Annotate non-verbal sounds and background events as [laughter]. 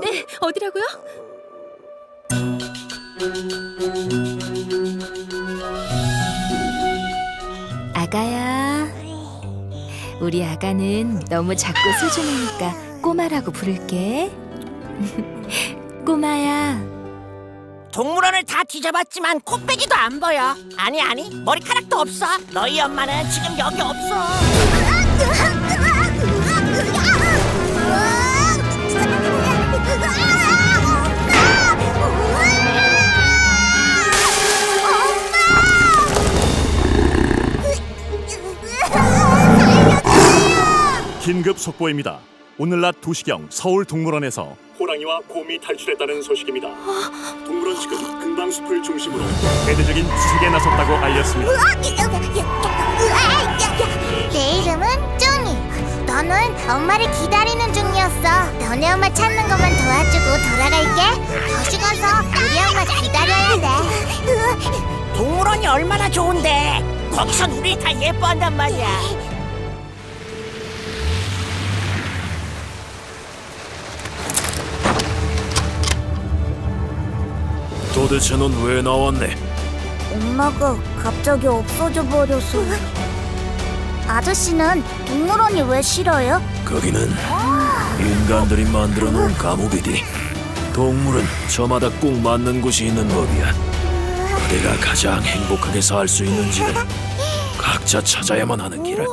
네, 어디라고요? 아가야. 우리 아가는 너무 작고 소중하니까 꼬마라고 부를게. [laughs] 꼬마야. 동물원을 다 뒤져봤지만 코빼기도 안 보여. 아니 아니 머리카락도 없어. 너희 엄마는 지금 여기 없어. 긴급 속보입니다. 오늘 낮 2시경 서울 동물원에서 호랑이와 곰이 탈출했다는 소식입니다. 동물원 측은 금방 숲을 중심으로 대대적인 수색에 나섰다고 알렸습니다. 내 이름은 쪼니. 너는 엄마를 기다리는 중이었어. 너네 엄마 찾는 것만 도와주고 돌아갈게. 다시 가서 우리 엄마 기다려야 돼. 동물원이 얼마나 좋은데 거기선 우리 다 예뻐한단 말이야. 도대체 넌 왜 나왔네? 엄마가 갑자기 없어져 버려서. 아저씨는 동물원이 왜 싫어요? 거기는 인간들이 만들어 놓은 감옥이디. 동물은 저마다 꼭 맞는 곳이 있는 법이야. 어디가 가장 행복하게 살 수 있는지는 각자 찾아야만 하는 길을.